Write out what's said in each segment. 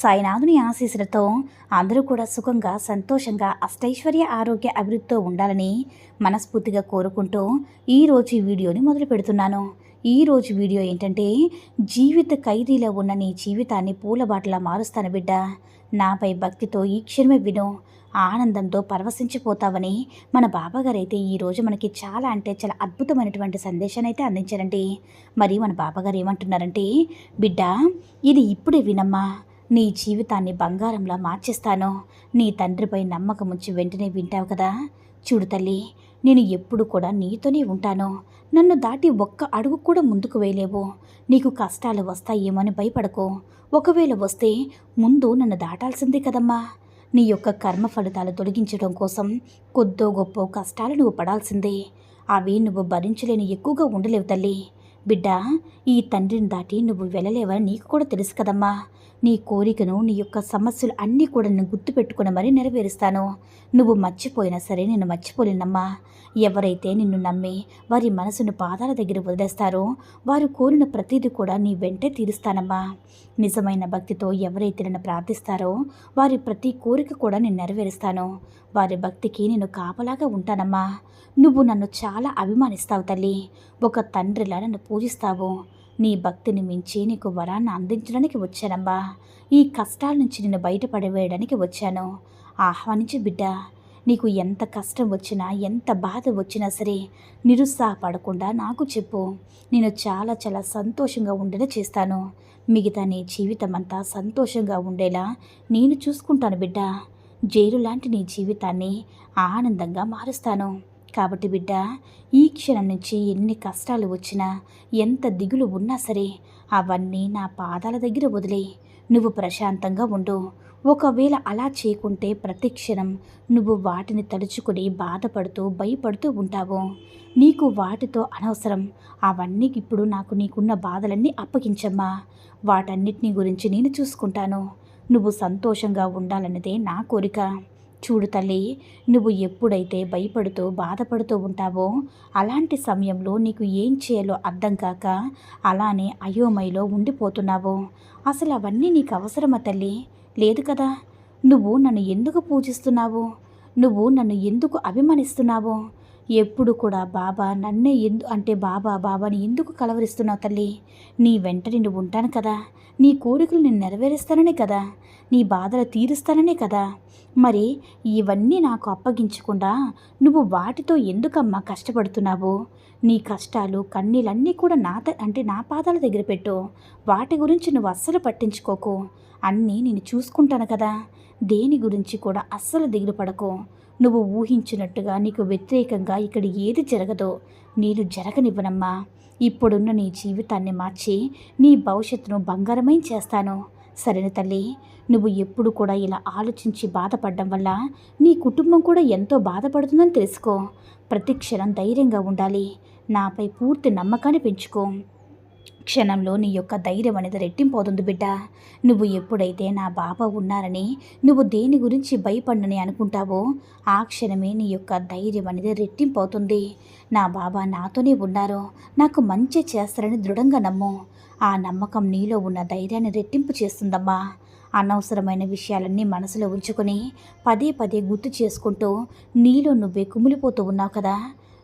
సాయినాథుని ఆశీస్సులతో అందరూ కూడా సుఖంగా సంతోషంగా అష్టైశ్వర్య ఆరోగ్య అభివృద్ధితో ఉండాలని మనస్ఫూర్తిగా కోరుకుంటూ ఈరోజు ఈ వీడియోని మొదలు పెడుతున్నాను. ఈరోజు వీడియో ఏంటంటే జీవిత ఖైదీలో ఉన్న నీ జీవితాన్ని పూలబాటలా మారుస్తాను బిడ్డ. నాపై భక్తితో ఈ క్షణమే విను. ఆనందంతో పరవశించిపోతావని మన బాబాగారు అయితే ఈరోజు మనకి చాలా అంటే చాలా అద్భుతమైనటువంటి సందేశాన్ని అయితే అందించారండి. మరి మన బాబాగారు ఏమంటున్నారంటే బిడ్డ ఇది ఇప్పుడే వినమ్మా. నీ జీవితాన్ని బంగారంలా మార్చేస్తాను. నీ తండ్రిపై నమ్మకం ఉంచి వెంటనే వింటావు కదా. చూడు తల్లి నేను ఎప్పుడు కూడా నీతోనే ఉంటాను. నన్ను దాటి ఒక్క అడుగు కూడా ముందుకు వేయలేవు. నీకు కష్టాలు వస్తాయేమని భయపడకు. ఒకవేళ వస్తే ముందు నన్ను దాటాల్సిందే కదమ్మా. నీ యొక్క కర్మ ఫలితాలు తొలగించడం కోసం కొద్దో గొప్ప కష్టాలు నువ్వు పడాల్సిందే. అవి నువ్వు భరించలేని ఎక్కువగా ఉండలేవు తల్లి. బిడ్డ ఈ తండ్రిని దాటి నువ్వు వెళ్ళలేవని నీకు కూడా తెలుసు కదమ్మా. నీ కోరికను నీ యొక్క సమస్యలు అన్నీ కూడా నేను గుర్తుపెట్టుకుని మరీ నెరవేరుస్తాను. నువ్వు మర్చిపోయినా సరే నేను మర్చిపోలేనమ్మా. ఎవరైతే నిన్ను నమ్మి వారి మనసును పాదాల దగ్గర వదిలేస్తారో వారు కోరిన ప్రతిదీ కూడా నీ వెంటే తీరుస్తానమ్మా. నిజమైన భక్తితో ఎవరైతే నన్ను ప్రార్థిస్తారో వారి ప్రతి కోరిక కూడా నేను నెరవేరుస్తాను. వారి భక్తికి నేను కాపలాగా ఉంటానమ్మా. నువ్వు నన్ను చాలా అభిమానిస్తావు తల్లి. ఒక తండ్రిలా నన్ను పూజిస్తావు. నీ భక్తిని మించి నీకు వరాన్ని అందించడానికి వచ్చానమ్మా. ఈ కష్టాల నుంచి నిన్ను బయటపడవేయడానికి వచ్చాను. ఆహ్వానించు బిడ్డ. నీకు ఎంత కష్టం వచ్చినా ఎంత బాధ వచ్చినా సరే నిరుత్సాహపడకుండా నాకు చెప్పు. నేను చాలా చాలా సంతోషంగా ఉండేలా చేస్తాను. మిగతా నీ జీవితం అంతా సంతోషంగా ఉండేలా నేను చూసుకుంటాను బిడ్డ. జైలు లాంటి నీ జీవితాన్ని ఆనందంగా మారుస్తాను. కాబట్టి బిడ్డ ఈ క్షణం నుంచి ఎన్ని కష్టాలు వచ్చినా ఎంత దిగులు ఉన్నా సరే అవన్నీ నా పాదాల దగ్గర వదిలే నువ్వు ప్రశాంతంగా ఉండు. ఒకవేళ అలా చేయకుంటే ప్రతి క్షణం నువ్వు వాటిని తలుచుకుని బాధపడుతూ భయపడుతూ ఉంటావు. నీకు వాటితో అనవసరం. అవన్నీ ఇప్పుడు నాకు నీకున్న బాధలన్నీ అప్పగించమ్మా. వాటన్నిటిని గురించి నేను చూసుకుంటాను. నువ్వు సంతోషంగా ఉండాలన్నదే నా కోరిక. చూడు తల్లి నువ్వు ఎప్పుడైతే భయపడుతూ బాధపడుతూ ఉంటావో అలాంటి సమయంలో నీకు ఏం చేయాలో అర్థం కాక అలానే అయోమయలో ఉండిపోతున్నావు. అసలు అవన్నీ నీకు అవసరమా తల్లి? లేదు కదా. నువ్వు నన్ను ఎందుకు పూజిస్తున్నావు? నువ్వు నన్ను ఎందుకు అభిమానిస్తున్నావు? ఎప్పుడు కూడా బాబా నన్నే ఎందు అంటే బాబా బాబాని ఎందుకు కలవరిస్తున్నావు తల్లి? నీ వెంట నేను ఉంటాను కదా. నీ కోరికలు నేను నెరవేరుస్తాననే కదా. నీ బాధలు తీరుస్తాననే కదా. మరి ఇవన్నీ నాకు అప్పగించకుండా నువ్వు వాటితో ఎందుకమ్మా కష్టపడుతున్నావు? నీ కష్టాలు కన్నీలన్నీ కూడా నా త- అంటే నా పాదాల దగ్గర పెట్టు. వాటి గురించి నువ్వు అస్సలు పట్టించుకోకు. అన్నీ నేను చూసుకుంటాను కదా. దేని గురించి కూడా అస్సలు దిగులు పడకు. నువ్వు ఊహించినట్టుగా నీకు వ్యతిరేకంగా ఇక్కడ ఏది జరగదో నేను జరగనివ్వనమ్మా. ఇప్పుడున్న నీ జీవితాన్ని మార్చి నీ భవిష్యత్తును బంగారమైన చేస్తాను. సరైన తల్లి నువ్వు ఎప్పుడు కూడా ఇలా ఆలోచించి బాధపడడం వల్ల నీ కుటుంబం కూడా ఎంతో బాధపడుతుందని తెలుసుకో. ప్రతి క్షణం ధైర్యంగా ఉండాలి. నాపై పూర్తి నమ్మకాన్ని పెంచుకో. క్షణంలో నీ యొక్క ధైర్యం అనేది రెట్టింపోతుంది బిడ్డ. నువ్వు ఎప్పుడైతే నా బాబా ఉన్నారని నువ్వు దేని గురించి భయపడనని అనుకుంటావో ఆ క్షణమే నీ యొక్క ధైర్యం అనేది రెట్టింపవుతుంది. నా బాబా నాతోనే ఉన్నారు నాకు మంచి చేస్తారని దృఢంగా నమ్ము. ఆ నమ్మకం నీలో ఉన్న ధైర్యాన్ని రెట్టింపు చేస్తుందమ్మా. అనవసరమైన విషయాలన్నీ మనసులో ఉంచుకొని పదే పదే గుర్తు చేసుకుంటూ నీలో నువ్వే కుమిలిపోతూ ఉన్నావు కదా.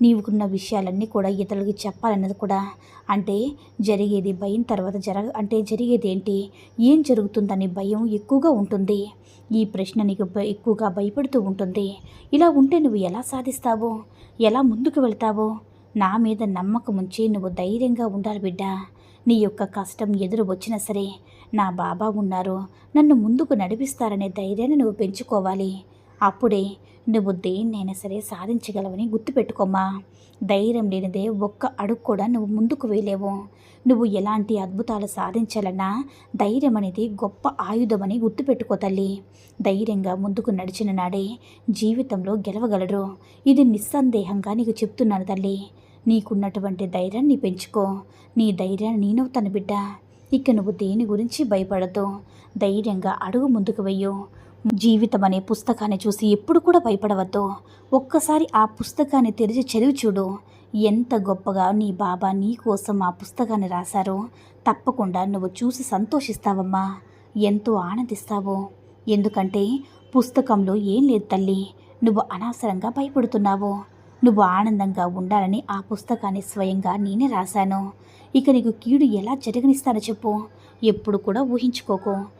నీవుకున్న విషయాలన్నీ కూడా ఇతరులకి చెప్పాలన్నది కూడా అంటే జరిగేది భయం తర్వాత జరగ అంటే జరిగేది ఏంటి? ఏం జరుగుతుందని భయం ఎక్కువగా ఉంటుంది. ఈ ప్రశ్న నీకు ఎక్కువగా భయపడుతూ ఉంటుంది. ఇలా ఉంటే నువ్వు ఎలా సాధిస్తావో? ఎలా ముందుకు వెళ్తావో? నా మీద నమ్మకం ఉంచి నువ్వు ధైర్యంగా ఉండాలి బిడ్డ. నీ యొక్క కష్టం ఎదురు వచ్చినా సరే నా బాబా ఉన్నారు. నన్ను ముందుకు నడిపిస్తారనే ధైర్యాన్ని నువ్వు పెంచుకోవాలి. అప్పుడే నువ్వు దేన్నైనా సరే సాధించగలవని గుర్తుపెట్టుకోమ్మా. ధైర్యం లేనిదే ఒక్క అడుగు కూడా నువ్వు ముందుకు వేయలేవు. నువ్వు ఎలాంటి అద్భుతాలు సాధించాలన్నా ధైర్యం అనేది గొప్ప ఆయుధమని గుర్తుపెట్టుకో తల్లి. ధైర్యంగా ముందుకు నడిచిన నాడే జీవితంలో గెలవగలరు. ఇది నిస్సందేహంగా నీకు చెప్తున్నాను తల్లి. నీకున్నటువంటి ధైర్యాన్ని పెంచుకో. నీ ధైర్యాన్ని నేనవుతాను బిడ్డ. ఇక నువ్వు దేని గురించి భయపడదు ధైర్యంగా అడుగు ముందుకు వెయ్యు జీవితం అనే పుస్తకాన్ని చూసి ఎప్పుడు కూడా భయపడవద్దు. ఒక్కసారి ఆ పుస్తకాన్ని తెరిచి చదివి చూడు. ఎంత గొప్పగా నీ బాబా నీ కోసం ఆ పుస్తకాన్ని రాశారో. తప్పకుండా నువ్వు చూసి సంతోషిస్తావమ్మా. ఎంతో ఆనందిస్తావు. ఎందుకంటే పుస్తకంలో ఏం లేదు తల్లి. నువ్వు అనవసరంగా భయపడుతున్నావు. నువ్వు ఆనందంగా ఉండాలని ఆ పుస్తకాన్ని స్వయంగా నేనే రాశాను. ఇక నీకు కీడు ఎలా జరగనిస్తానో చెప్పు. ఎప్పుడు కూడా ఊహించుకోకు.